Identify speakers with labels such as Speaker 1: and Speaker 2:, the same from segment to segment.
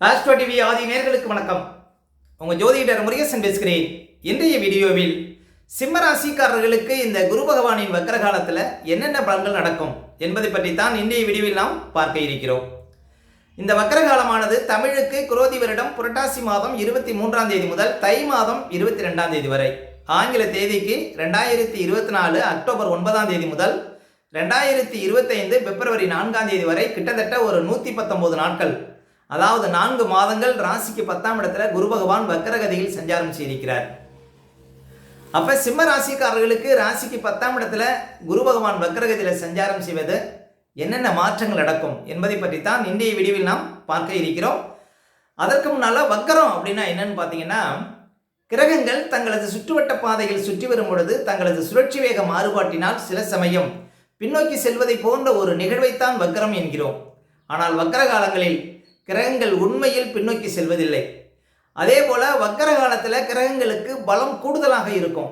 Speaker 1: Astro TV ஆதி நேர்களுக்கு வணக்கம். உங்கள் ஜோதிடர் முருகேசன் பேசுகிறேன். இன்றைய வீடியோவில் சிம்ம ராசிக்காரர்களுக்கு இந்த குரு பகவானின் வக்கர காலத்தில் என்னென்ன பலன்கள் நடக்கும் என்பதை பற்றி தான் இன்றைய வீடியோவில் நாம் பார்க்க இருக்கிறோம். இந்த வக்கர காலமானது தமிழுக்கு குரோதி வருடம் புரட்டாசி மாதம் இருபத்தி மூன்றாம் தேதி முதல் தை மாதம் இருபத்தி ரெண்டாம் தேதி வரை. ஆங்கில தேதிக்கு ரெண்டாயிரத்தி இருபத்தி நாலு அக்டோபர் ஒன்பதாம் தேதி முதல் ரெண்டாயிரத்தி இருபத்தைந்து பிப்ரவரி நான்காம் தேதி வரை கிட்டத்தட்ட ஒரு நூற்றி பத்தொம்போது நாட்கள். அதாவது நான்கு மாதங்கள் ராசிக்கு பத்தாம் இடத்துல குரு பகவான் வக்கரகதியில் சஞ்சாரம் செய்திருக்கிறார். அப்ப சிம்ம ராசிக்காரர்களுக்கு ராசிக்கு பத்தாம் இடத்துல குரு பகவான் வக்கரகதியில் சஞ்சாரம் செய்வது என்னென்ன மாற்றங்கள் நடக்கும் என்பதை பற்றி தான் இன்றைய வீடியோவில் நாம் பார்க்க இருக்கிறோம். அதற்கு முன்னால வக்கரம் அப்படின்னா என்னன்னு பார்த்தீங்கன்னா கிரகங்கள் தங்களது சுற்றுவட்ட பாதையில் சுற்றி வரும் பொழுது தங்களது சுழற்சி வேக மாறுபாட்டினால் சில சமயம் பின்னோக்கி செல்வதை போன்ற ஒரு நிகழ்வைத்தான் வக்கரம் என்கிறோம். ஆனால் வக்கர காலங்களில் கிரகங்கள் உண்மையில் பின்னோக்கி செல்வதில்லை. அதே போல வக்கர காலத்தில் கிரகங்களுக்கு பலம் கூடுதலாக இருக்கும்.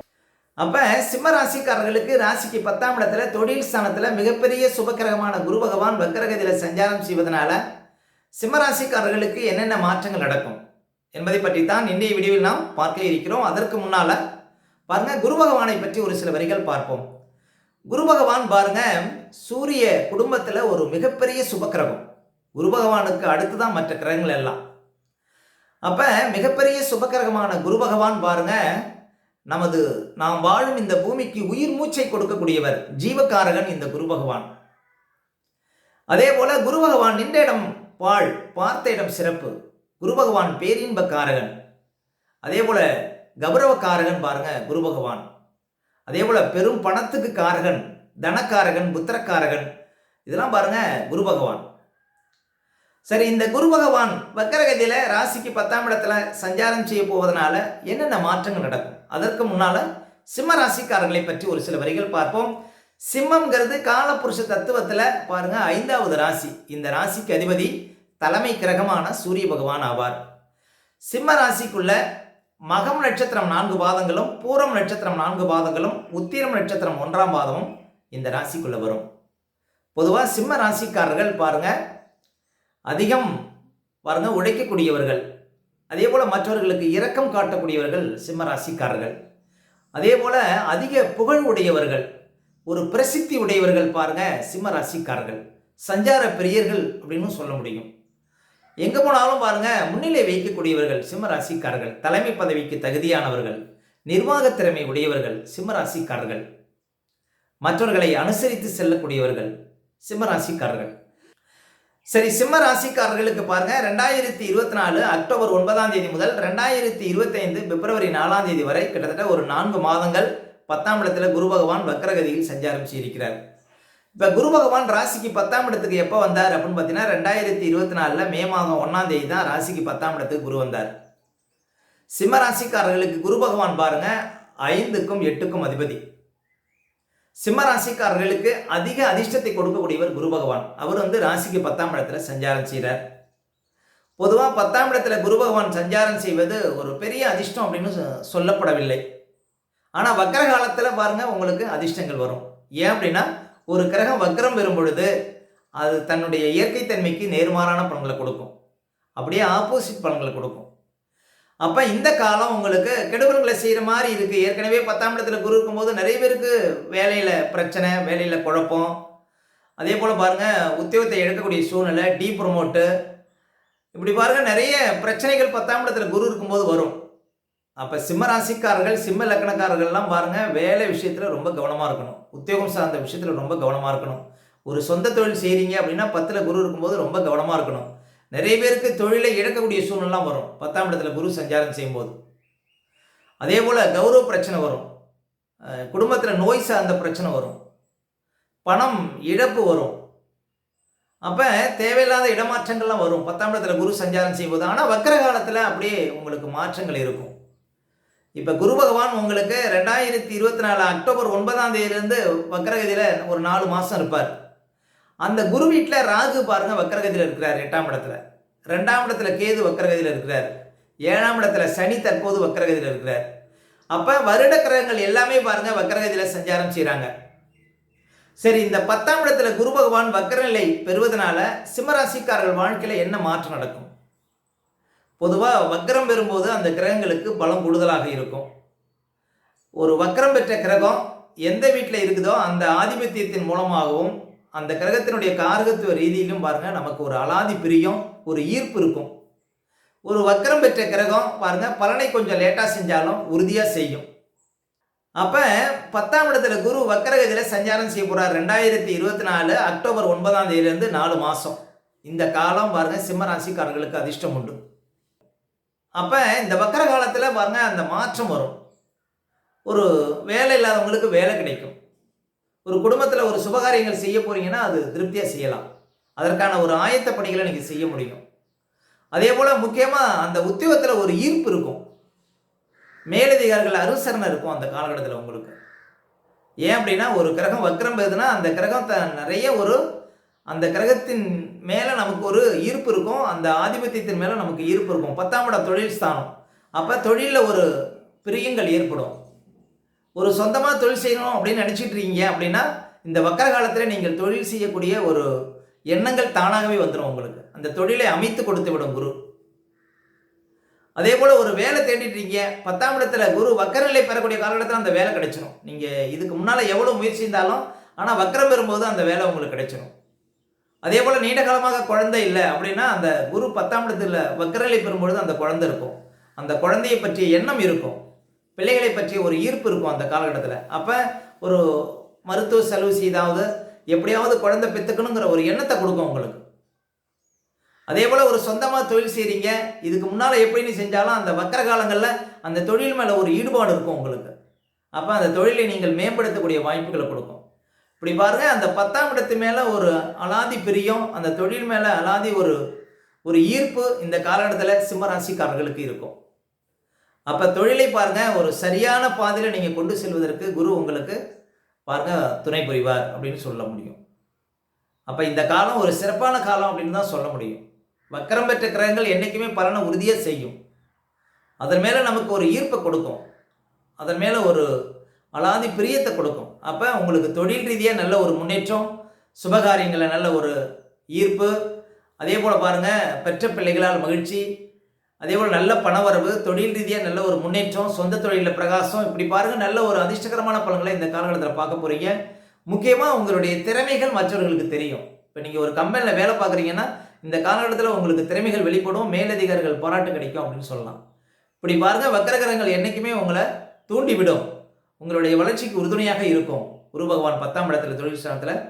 Speaker 1: அப்போ சிம்ம ராசிக்காரர்களுக்கு ராசிக்கு பத்தாம் இடத்துல தொழில் ஸ்தானத்தில் மிகப்பெரிய சுபக்கிரகமான குரு பகவான் வக்கரகதியில் சஞ்சாரம் செய்வதனால சிம்ம ராசிக்காரர்களுக்கு என்னென்ன மாற்றங்கள் நடக்கும் என்பதை பற்றி தான் இன்றைய வீடியோவில் நாம் பார்க்க இருக்கிறோம். அதற்கு முன்னால் பாருங்கள் குரு பகவானை பற்றி ஒரு சில வரிகள் பார்ப்போம். குரு பகவான் பாருங்கள் சூரிய குடும்பத்தில் ஒரு மிகப்பெரிய சுபக்கிரகம். குரு பகவானுக்கு அடுத்து தான் மற்ற கிரகங்கள் எல்லாம். அப்போ மிகப்பெரிய சுபக்கிரகமான குரு பகவான் பாருங்க நமது நாம் வாழும் இந்த பூமிக்கு உயிர் மூச்சை கொடுக்கக்கூடியவர் ஜீவகாரகன் இந்த குரு பகவான் அதே போல குரு பகவான் நின்ற இடம் பாழ் பார்த்த இடம் சிறப்பு. குரு பகவான் பேரின்பக்காரகன். அதே போல கௌரவக்காரகன் பாருங்க குரு பகவான் அதே போல பெரும் பணத்துக்கு காரகன் தனக்காரகன் புத்திரக்காரகன். இதெல்லாம் பாருங்க குரு பகவான் சரி இந்த குரு பகவான் வக்கரகதியில் ராசிக்கு பத்தாம் இடத்துல சஞ்சாரம் செய்ய போவதனால என்னென்ன மாற்றங்கள் நடக்கும்? அதற்கு முன்னால சிம்ம ராசிக்காரர்களை பற்றி ஒரு சில வரிகள் பார்ப்போம். சிம்மம்ங்கிறது காலப்புருஷ தத்துவத்தில் பாருங்க ஐந்தாவது ராசி. இந்த ராசிக்கு அதிபதி தலைமை கிரகமான சூரிய பகவான் ஆவார். சிம்ம ராசிக்குள்ள மகம் நட்சத்திரம் நான்கு பாதங்களும் பூரம் நட்சத்திரம் நான்கு பாதங்களும் உத்திரம் நட்சத்திரம் ஒன்றாம் பாதமும் இந்த ராசிக்குள்ள வரும். பொதுவாக சிம்ம ராசிக்காரர்கள் பாருங்கள் அதிகம் பாருங்க உழைக்கக்கூடியவர்கள் அதே போல் மற்றவர்களுக்கு இரக்கம் காட்டக்கூடியவர்கள் சிம்ம ராசிக்காரர்கள் அதே போல் அதிக புகழ் உடையவர்கள் ஒரு பிரசித்தி உடையவர்கள் பாருங்க சிம்ம ராசிக்காரர்கள் சஞ்சார பிரியர்கள் அப்படின்னு சொல்ல முடியும். எங்க போனாலும் பாருங்க முன்னிலை வைக்கக்கூடியவர்கள் சிம்ம ராசிக்காரர்கள் தலைமை பதவிக்கு தகுதியானவர்கள் நிர்வாக திறமை உடையவர்கள் சிம்ம ராசிக்காரர்கள் மற்றவர்களை அனுசரித்து செல்லக்கூடியவர்கள் சிம்ம ராசிக்காரர்கள் சரி சிம்ம ராசிக்காரர்களுக்கு பாருங்க. ரெண்டாயிரத்தி இருபத்தி நாலு அக்டோபர் ஒன்பதாம் தேதி முதல் ரெண்டாயிரத்தி இருபத்தைந்து பிப்ரவரி நாலாம் தேதி வரை கிட்டத்தட்ட ஒரு நான்கு மாதங்கள் பத்தாம் இடத்துல குரு பகவான் வக்கரகதியில் சஞ்சாரம் செய்திருக்கிறார் இப்போ குரு பகவான் ராசிக்கு பத்தாம் இடத்துக்கு எப்போ வந்தார் அப்படின்னு பார்த்தீங்கன்னா ரெண்டாயிரத்தி இருபத்தி நாலில் மே மாதம் ஒன்றாம் தேதி தான் ராசிக்கு பத்தாம் இடத்துக்கு குரு வந்தார். சிம்ம ராசிக்காரர்களுக்கு குரு பகவான் பாருங்க ஐந்துக்கும் எட்டுக்கும் அதிபதி. சிம்ம ராசிக்காரர்களுக்கு அதிக அதிர்ஷ்டத்தை கொடுக்கக்கூடியவர் குரு பகவான். அவர் வந்து ராசிக்கு பத்தாம் இடத்துல சஞ்சாரம் செய்கிறார் பொதுவாக பத்தாம் இடத்துல குரு பகவான் சஞ்சாரம் செய்வது ஒரு பெரிய அதிர்ஷ்டம் அப்படின்னு சொ- சொல்லப்படவில்லை. ஆனால் வக்கர காலத்தில் பாருங்கள் உங்களுக்கு அதிர்ஷ்டங்கள் வரும். ஏன் அப்படின்னா ஒரு கிரகம் வக்கரம் பெறும் பொழுது அது தன்னுடைய இயற்கை தன்மைக்கு நேர்மாறான பலன்களை கொடுக்கும். அப்படியே ஆப்போசிட் பலன்களை கொடுக்கும். அப்போ இந்த காலம் உங்களுக்கு கெடுபல்களை செய்கிற மாதிரி இருக்குது ஏற்கனவே பத்தாம் இடத்துல குரு இருக்கும்போது நிறைய பேருக்கு வேலையில் பிரச்சனை வேலையில் குழப்பம். அதே போல் பாருங்கள் உத்தியோகத்தை எடுக்கக்கூடிய சூழ்நிலை டீ ப்ரொமோட்டு இப்படி பாருங்கள் நிறைய பிரச்சனைகள் பத்தாம் இடத்துல குரு இருக்கும்போது வரும். அப்போ சிம்ம ராசிக்காரர்கள் சிம்ம லக்கணக்காரர்கள்லாம் பாருங்கள் வேலை விஷயத்தில் ரொம்ப கவனமாக இருக்கணும். உத்தியோகம் சார்ந்த விஷயத்தில் ரொம்ப கவனமாக இருக்கணும். ஒரு சொந்த தொழில் செய்கிறீங்க அப்படின்னா பத்தில் குரு இருக்கும்போது ரொம்ப கவனமாக இருக்கணும். நிறைய பேருக்கு தொழிலை இழக்கக்கூடிய சூழ்நிலாம் வரும். பத்தாம் இடத்துல குரு சஞ்சாரம் செய்யும்போது. அதே போல் கௌரவ பிரச்சனை வரும். குடும்பத்தில் நோய் சார்ந்த பிரச்சனை வரும். பணம் இழப்பு வரும். அப்போ தேவையில்லாத இடமாற்றங்கள்லாம் வரும். பத்தாம் இடத்துல குரு சஞ்சாரம் செய்யும்போது. ஆனால் வக்கர காலத்தில் அப்படியே உங்களுக்கு மாற்றங்கள் இருக்கும். இப்போ குரு பகவான் உங்களுக்கு ரெண்டாயிரத்தி இருபத்தி நாலு அக்டோபர் ஒன்பதாம் தேதியிலேருந்து வக்கரகதியில் ஒரு நாலு மாதம் இருப்பார். அந்த குரு வீட்டில் ராகு பாருங்க வக்கரகதியில் இருக்கிறார் எட்டாம் இடத்துல. ரெண்டாம் இடத்துல கேது வக்கரகதியில் இருக்கிறார். ஏழாம் இடத்துல சனி தற்போது வக்கரகதியில் இருக்கிறார். அப்போ வருட கிரகங்கள் எல்லாமே பாருங்க வக்கரகதியில் சஞ்சாரம் செய்கிறாங்க சரி இந்த பத்தாம் இடத்துல குரு பகவான் வக்கரநிலை பெறுவதனால சிம்மராசிக்காரர்கள் வாழ்க்கையில் என்ன மாற்றம் நடக்கும்? பொதுவாக வக்கரம் பெறும்போது அந்த கிரகங்களுக்கு பலம் கூடுதலாக இருக்கும். ஒரு வக்கரம் பெற்ற கிரகம் எந்த வீட்டில் இருக்குதோ அந்த ஆதிபத்தியத்தின் மூலமாகவும் அந்த கிரகத்தினுடைய காரகத்துவ ரீதியிலும் பாருங்க நமக்கு ஒரு அலாதி பிரியம் ஒரு ஈர்ப்பு இருக்கும். ஒரு வக்கரம் பெற்ற கிரகம் பாருங்க பலனை கொஞ்சம் லேட்டாக செஞ்சாலும் உறுதியாக செய்யும். அப்போ பத்தாம் இடத்துல குரு வக்கரகதியில் சஞ்சாரம் செய்ய போகிறார் ரெண்டாயிரத்தி இருபத்தி நாலு அக்டோபர் ஒன்பதாம் தேதியிலேருந்து நாலு மாதம் இந்த காலம் பாருங்க சிம்மராசிக்காரர்களுக்கு அதிர்ஷ்டம் உண்டு. அப்போ இந்த வக்கர காலத்தில் பாருங்க அந்த மாற்றம் வரும். ஒரு வேலை இல்லாதவங்களுக்கு வேலை கிடைக்கும். ஒரு குடும்பத்தில் ஒரு சுபகாரியங்கள் செய்ய போறீங்கன்னா அது திருப்தியாக செய்யலாம். அதற்கான ஒரு ஆயத்த பணிகளை நீங்கள் செய்ய முடியும். அதே போல் முக்கியமாக அந்த உத்தியோகத்தில் ஒரு ஈர்ப்பு இருக்கும். மேலதிகாரிகள் அனுசரணை இருக்கும் அந்த காலகட்டத்தில் உங்களுக்கு. ஏன் அப்படின்னா ஒரு கிரகம் வக்ரம் பெறுதுன்னா அந்த கிரகம் த நிறைய ஒரு அந்த கிரகத்தின் மேலே நமக்கு ஒரு ஈர்ப்பு இருக்கும். அந்த ஆதிபத்தியத்தின் மேலே நமக்கு ஈர்ப்பு இருக்கும். பத்தாம் இடம் தொழில் ஸ்தானம். அப்போ தொழிலில் ஒரு பிரியங்கள் ஏற்படும். ஒரு சொந்தமாக தொழில் செய்யணும் அப்படின்னு நினச்சிட்டு இருக்கீங்க அப்படின்னா இந்த வக்கர காலத்தில் நீங்கள் தொழில் செய்யக்கூடிய ஒரு எண்ணங்கள் தானாகவே வந்துடும் உங்களுக்கு. அந்த தொழிலை அமைத்து கொடுத்து விடும் குரு. அதே போல் ஒரு வேலை தேடிட்டு இருக்கீங்க பத்தாம் இடத்துல குரு வக்கரநிலை பெறக்கூடிய காலகட்டத்தில் அந்த வேலை கிடைச்சிடும் நீங்கள் இதுக்கு முன்னால் எவ்வளோ முயற்சி இருந்தாலும் ஆனால் வக்கரம் பெறும்போது அந்த வேலை உங்களுக்கு கிடைச்சிடும் அதே போல் நீண்ட காலமாக குழந்தை இல்லை அப்படின்னா அந்த குரு பத்தாம் இடத்துல வக்கரநிலை பெறும்பொழுது அந்த குழந்தை இருக்கும். அந்த குழந்தையை பற்றிய எண்ணம் இருக்கும். பிள்ளைகளை பற்றிய ஒரு ஈர்ப்பு இருக்கும் அந்த காலகட்டத்தில். அப்போ ஒரு மருத்துவ செலவு செய்தாவது எப்படியாவது குழந்தை பெற்றுக்கணுங்கிற ஒரு எண்ணத்தை கொடுக்கும் உங்களுக்கு. அதே போல் ஒரு சொந்தமாக தொழில் செய்கிறீங்க இதுக்கு முன்னால் எப்படின்னு செஞ்சாலும் அந்த வக்கர காலங்களில் அந்த தொழில் மேலே ஒரு ஈடுபாடு இருக்கும் உங்களுக்கு. அப்போ அந்த தொழிலை நீங்கள் மேம்படுத்தக்கூடிய வாய்ப்புகளை கொடுக்கும். இப்படி பாருங்கள் அந்த பத்தாம் இடத்து மேலே ஒரு அலாதி பிரியம் அந்த தொழில் மேலே அலாதி ஒரு ஒரு ஈர்ப்பு இந்த காலகட்டத்தில் சிம்மராசிக்காரர்களுக்கு இருக்கும். அப்போ தொழிலை பாருங்க ஒரு சரியான பாதையில் நீங்கள் கொண்டு செல்வதற்கு குரு உங்களுக்கு பாருங்க துணை புரிவார் அப்படின்னு சொல்ல முடியும். அப்போ இந்த காலம் ஒரு சிறப்பான காலம் அப்படின்னு தான் சொல்ல முடியும். வக்கரம் பெற்ற கிரகங்கள் என்றைக்குமே பலனை உறுதியாக செய்யும். அதன் மேலே நமக்கு ஒரு ஈர்ப்பை கொடுக்கும். அதன் மேலே ஒரு அலாதி பிரியத்தை கொடுக்கும். அப்போ உங்களுக்கு தொழில் ரீதியாக நல்ல ஒரு முன்னேற்றம் சுபகாரியங்களில் நல்ல ஒரு ஈர்ப்பு. அதே போல் பாருங்கள் பெற்ற பிள்ளைகளால் மகிழ்ச்சி அதே போல் நல்ல பணவரவு தொழில் ரீதியாக நல்ல ஒரு முன்னேற்றம் சொந்த தொழிலில் பிரகாசம் இப்படி பாருங்கள் நல்ல ஒரு அதிர்ஷ்டகரமான பலன்களை இந்த காலகட்டத்தில் பார்க்க போகிறீங்க முக்கியமாக உங்களுடைய திறமைகள் மற்றவர்களுக்கு தெரியும். இப்போ நீங்கள் ஒரு கம்பெனியில் வேலை பார்க்குறீங்கன்னா இந்த காலகட்டத்தில் உங்களுக்கு திறமைகள் வெளிப்படும் மேலதிகாரிகள் பாராட்டு கிடைக்கும் அப்படின்னு சொல்லலாம். இப்படி பாருங்க வக்கரகரங்கள் என்றைக்குமே உங்களை தூண்டிவிடும். உங்களுடைய வளர்ச்சிக்கு உறுதுணையாக இருக்கும். குரு பகவான் பத்தாம் இடத்துல தொழில் ஸ்தானத்தில்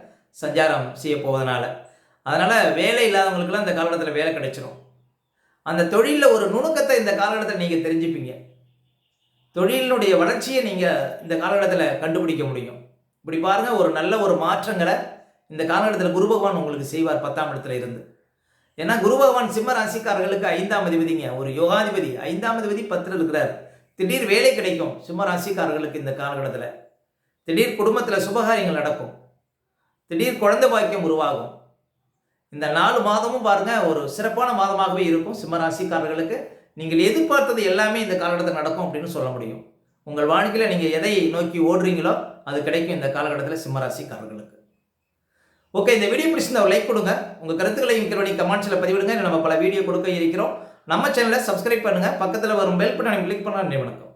Speaker 1: சஞ்சாரம் செய்ய போவதனால. அதனால் வேலை இல்லாதவங்களுக்குலாம் இந்த காலகட்டத்தில் வேலை கிடைச்சிரும். அந்த தொழிலில் ஒரு நுணுக்கத்தை இந்த காலகட்டத்தில் நீங்கள் தெரிஞ்சுப்பீங்க. தொழிலினுடைய வளர்ச்சியை நீங்கள் இந்த காலகட்டத்தில் கண்டுபிடிக்க முடியும். இப்படி பாருங்கள் ஒரு நல்ல ஒரு மாற்றங்களை இந்த காலகட்டத்தில் குரு பகவான் உங்களுக்கு செய்வார் பத்தாம் இடத்துல இருந்து. ஏன்னா குரு பகவான் சிம்ம ராசிக்காரர்களுக்கு ஐந்தாம் அதிபதிங்க. ஒரு யோகாதிபதி ஐந்தாம் அதிபதி பத்தில் இருக்கிறார். திடீர் வேலை கிடைக்கும் சிம்ம ராசிக்காரர்களுக்கு இந்த காலகட்டத்தில். திடீர் குடும்பத்தில் சுபகாரியங்கள் நடக்கும். திடீர் குழந்தை பாக்கியம் உருவாகும். இந்த நாலு மாதமும் பாருங்க ஒரு சிறப்பான மாதமாகவே இருக்கும் சிம்மராசிக்காரர்களுக்கு நீங்கள் எதிர்பார்த்தது எல்லாமே இந்த காலகட்டத்தில் நடக்கும் அப்படின்னு சொல்ல முடியும். உங்கள் வாழ்க்கையில் நீங்கள் எதை நோக்கி ஓடுறீங்களோ அது கிடைக்கும் இந்த காலகட்டத்தில் சிம்ம ராசிக்காரர்களுக்கு. ஓகே இந்த வீடியோ பிடிச்சிருந்தா லைக் கொடுங்க. உங்கள் கருத்துக்களையும் கீழே கமெண்ட்ஸில் பதிவிடுங்க. நம்ம பல வீடியோ கொடுக்க இருக்கிறோம். நம்ம சேனலை சப்ஸ்கிரைப் பண்ணுங்கள் பக்கத்தில் வரும் பெல் பட்டனை கிளிக் பண்ண வணக்கம்.